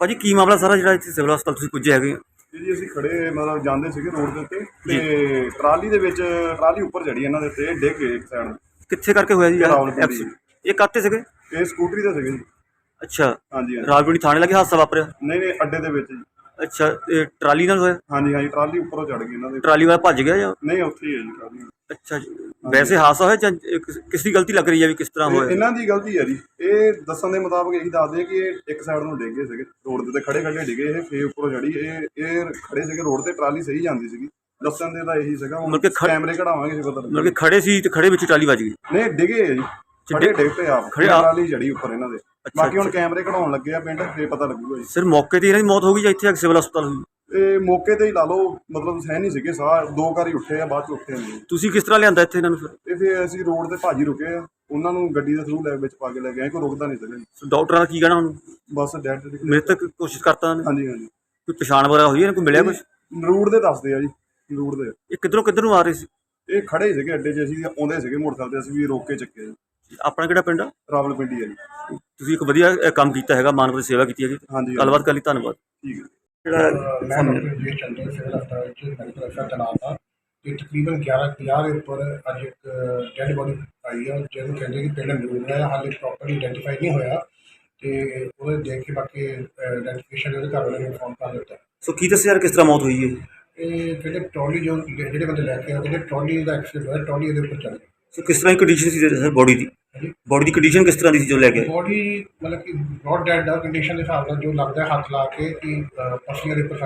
ਭਾਜੀ ਕੀ ਮਾਮਲਾ ਸਾਰਾ ਜਿਹੜਾ ਇੱਥੇ ਸਿਵਲ ਹਸਪਤਾਲ ਤੁਸੀਂ ਪੁੱਜੇ ਹੈਗੇ ਹੋ? ਜੀ ਅਸੀਂ ਖੜੇ ਮਤਲਬ ਜਾਂਦੇ ਸੀਗੇ ਰੋਡ ਦੇ ਉੱਤੇ ਤੇ ਟਰਾਲੀ ਦੇ ਵਿੱਚ ਟਰਾਲੀ ਉੱਪਰ ਚੜੀ ਇਹਨਾਂ ਦੇ ਤੇ ਡਿੱਗ ਗਏ ਇੱਕ ਸਾਈਡ ਕਿੱਥੇ ਕਰਕੇ ਹੋਇਆ ਜੀ ਇਹ? ਕਾਤੇ ਸੀਗੇ? ਇਹ ਸਕੂਟਰੀ ਤੇ ਸੀਗੇ ਅੱਛਾ। ਹਾਂਜੀ ਰਾਜਪੁਰੀ ਥਾਣੇ ਲੱਗੇ ਹਾਦਸਾ ਵਾਪਰਿਆ? ਨਹੀਂ ਨਹੀਂ ਅੱਡੇ ਦੇ ਵਿੱਚ ਜੀ। ਅੱਛਾ ਇਹ ਟਰਾਲੀ ਨਾਲ ਹੋਇਆ? ਹਾਂਜੀ ਹਾਂਜੀ ਟਰਾਲੀ ਉੱਪਰੋਂ ਚੜ ਗਈ ਇਹਨਾਂ ਦੇ। ਟਰਾਲੀ ਵਾਲਾ ਭੱਜ ਗਿਆ ਜਾਂ? ਨਹੀਂ ਉੱਥੇ ਹੀ ਹੈ ਜੀ ਟਰਾਲੀ। ਅੱਛਾ ਜੀ ਵੈਸੇ ਹਾਦਸਾ ਹੋਇਆ ਜਾਂ ਇਹ ਕਿਸ ਕਿਸ ਦੀ ਗਲਤੀ ਲੱਗ ਰਹੀ ਹੈ ਵੀ ਕਿਸ ਤਰ੍ਹਾਂ ਹੋਇਆ? ਇਹਨਾਂ ਦੀ ਗਲਤੀ ਹੈ ਜੀ। ਇਹ ਦੱਸਣ ਦੇ ਮੁਤਾਬਕ ਇਹੀ ਦੱਸਦੇ ਆ ਕਿ ਇਹ ਇੱਕ ਸਾਈਡ ਨੂੰ ਡਿੱਗ ਸੀਗੇ। ਰੋਡ ਦੇ ਉੱਤੇ ਖੜੇ ਖੜੇ ਡਿੱਗੇ ਇਹ ਫੇਰ ਉੱਪਰੋਂ ਚੜੀ ਇਹ ਇਹ ਖੜੇ ਸੀਗੇ ਰੋਡ ਤੇ ਟਰਾਲੀ ਸਹੀ ਜਾਂਦੀ ਸੀਗੀ। ਦੱਸਣ ਦੇ ਤਾਂ ਇਹੀ ਸੀਗਾ ਹੁਣ ਮਤਲਬ ਕਿ ਕੈਮਰੇ ਕਢਾਵਾਂਗੇ ਜੀ ਪਤਾ ਲੱਗੇ। ਮਤਲਬ ਕਿ ਖੜੇ ਸੀ ਤੇ ਖੜੇ ਵਿੱਚ ਟਰਾਲੀ ਵੱਜ ਗਈ। ਨਹੀਂ ਡਿਗੇ ਆ ਜੀ। ਖੜੇ ਡਿੱਗ ਪਏ ਆਪ ਖੜੇ ਆ- ਟਰਾਲੀ ਜੜੀ ਉੱਪਰ ਇਹਨਾਂ ਦੇ। ਬਾਕੀ ਹੁਣ ਕੈਮਰੇ ਕਢਾਉਣ ਲੱਗੇ ਆ ਪਿੰਡ ਫੇਰ ਪਤਾ ਲੱਗੂਗਾ ਜੀ। ਸਿਰ ਮੌਕੇ ਤੇ ਇਹਨਾਂ ਦੀ ਮੌਤ ਹੋ ਗਈ ਜਾਂ ਇੱਥੇ ਆ ਕੇ ਸਿਵਲ ਹਸਪਤਾਲ ਹੋਈ? ਇਹ ਮੌਕੇ ਤੇ ਹੀ ਲਾ ਲਓ ਮਤਲਬ ਸਹਿ ਨਹੀਂ ਸੀਗੇ ਸਾਹ ਦੋ ਵਾਰੀ ਉੱਠੇ ਆ ਬਾਅਦ ਚ ਉੱਠੇ ਨਹੀਂ। ਤੁਸੀਂ ਕਿਸ ਤਰ੍ਹਾਂ ਲਿਆਂਦਾ ਇੱਥੇ ਇਹਨਾਂ ਨੂੰ? ਫਿਰ ਤੇ ਫਿਰ ਅਸੀਂ ਰੋਡ ਤੇ ਭਾਜੀ ਰੁਕੇ ਆ ਉਹਨਾਂ ਨੂੰ ਗੱਡੀ ਦੇ ਥਰੂ ਲੈ ਵਿੱਚ ਪਾ ਕੇ ਲੈ ਗਏ ਕੋਈ ਰੁਕਦਾ ਨਹੀਂ ਸੀਗਾ ਜੀ। ਡਾਕਟਰਾਂ ਦਾ ਕੀ ਕਹਿਣਾ ਹੁਣ? ਬਸ ਡੈਡ ਮ੍ਰਿਤਕ ਕੋਸ਼ਿਸ਼ ਕਰਤਾ ਨੇ ਹਾਂਜੀ ਹਾਂਜੀ। ਕੋਈ ਪਛਾਣ ਵਗੈਰਾ ਹੋਈ ਹੈ? ਕੋਈ ਮਿਲਿਆ ਕੁਝ ਰੂਟ ਦੇ ਦੱਸਦੇ ਆ ਜੀ ਰੂਟ ਦੇ। ਇਹ ਕਿੱਧਰੋਂ ਕਿੱਧਰ ਨੂੰ ਆ ਰਹੇ ਸੀ? ਇਹ ਖੜੇ ਸੀਗੇ ਅੱਡੇ 'ਚ ਅਸੀਂ ਆਉਂਦੇ ਸੀਗੇ ਮੋਟਰਸਾਈਕਲ ਤੇ ਅਸੀਂ ਵੀ ਰੋਕ ਕੇ ਚੱਕੇ ਜੀ ਆਪਣਾ ਕਿਹੜਾ ਪਿੰਡ ਆ? ਰਾਵਲਪਿੰਡੀ ਆ ਜੀ। ਤੁਸੀਂ ਇੱਕ ਵਧੀਆ ਅ, ਕੰਮ ਕੀਤਾ ਹੈਗਾ ਮਾਨਵ ਦੀ ਸੇਵਾ ਕੀਤੀ ਹੈਗੀ ਹਾਂਜੀ ਗੱਲਬਾਤ ਕਰ ਲਈ ਧੰਨਵਾਦ। ਠੀਕ ਹੈ। ਜਿਹੜਾ ਮੈਂ ਡਾਕਟਰ ਜੀ ਚੰਦਰ ਸਿਵਲ ਹਸਪਤਾਲ ਚ ਮੈਡੀਕਲ ਅਫਸਰ ਤੈਨਾਤ ਹਾਂ ਤੇ ਤਕਰੀਬਨ 11:50 ਦੇ ਉੱਪਰ ਅੱਜ ਇੱਕ ਡੈਡ ਬੋਡੀ ਆਈ ਆ ਜਿਹਨੂੰ ਕਹਿੰਦੇ ਕਿ ਪਿੰਡ ਮਰੂਦ ਹੈ ਹਾਲੇ ਪ੍ਰੋਪਰਲੀ ਆਇਡੈਂਟੀਫਾਈ ਨਹੀਂ ਹੋਇਆ ਤੇ ਉਹਦੇ ਦੇਖ ਕੇ ਬਾਕੀ ਆਇਡੈਂਟੀਫਿਕੇਸ਼ਨ ਉਹਦੇ ਘਰ ਵਾਲਿਆਂ ਨੂੰ ਫੋਨ ਕਰ ਦਿੱਤਾ। ਸੋ ਕੀ ਦੱਸਿਆ ਯਾਰ ਕਿਸ ਤਰ੍ਹਾਂ ਮੌਤ ਹੋਈ ਹੈ? ਇਹ ਜਿਹੜੇ ਟਰਾਲੀ ਜੋ ਜਿਹੜੇ ਬੰਦੇ ਲੈ ਕੇ ਆਏ ਜਿਹੜੇ ਟਰਾਲੀ ਦਾ ਐਕਸੀਡੈਂਟ ਹੋਇਆ ਟਰਾਲੀ ਇਹਦੇ ਉੱਪਰ ਚੜ ਗਈ ਸੋ ਕਿਸ ਤਰ੍ਹਾਂ ਦੀ ਕੰਡੀਸ਼ਨ ਸੀ ਸਰ ਬੋਡੀ ਦੀ ਬੋਡੀ ਦੀ ਕੰਡੀਸ਼ਨ ਕਿਸ ਤਰ੍ਹਾਂ ਦੀ ਸੀ ਜੋ ਲੈ ਕੇ ਆਏ? ਬੋਡੀ ਮਤਲਬ ਕਿ ਬ੍ਰੌਡ ਡੈਡ ਦਾ ਕੰਡੀਸ਼ਨ ਦੇ ਹਿਸਾਬ ਨਾਲ ਜੋ ਲੱਗਦਾ ਹੈ ਹੱਥ ਲਾ ਕੇ ਕਿ ਅਹ, ਪਸਲੀਆਂ ਦੇ ਉੱਪਰ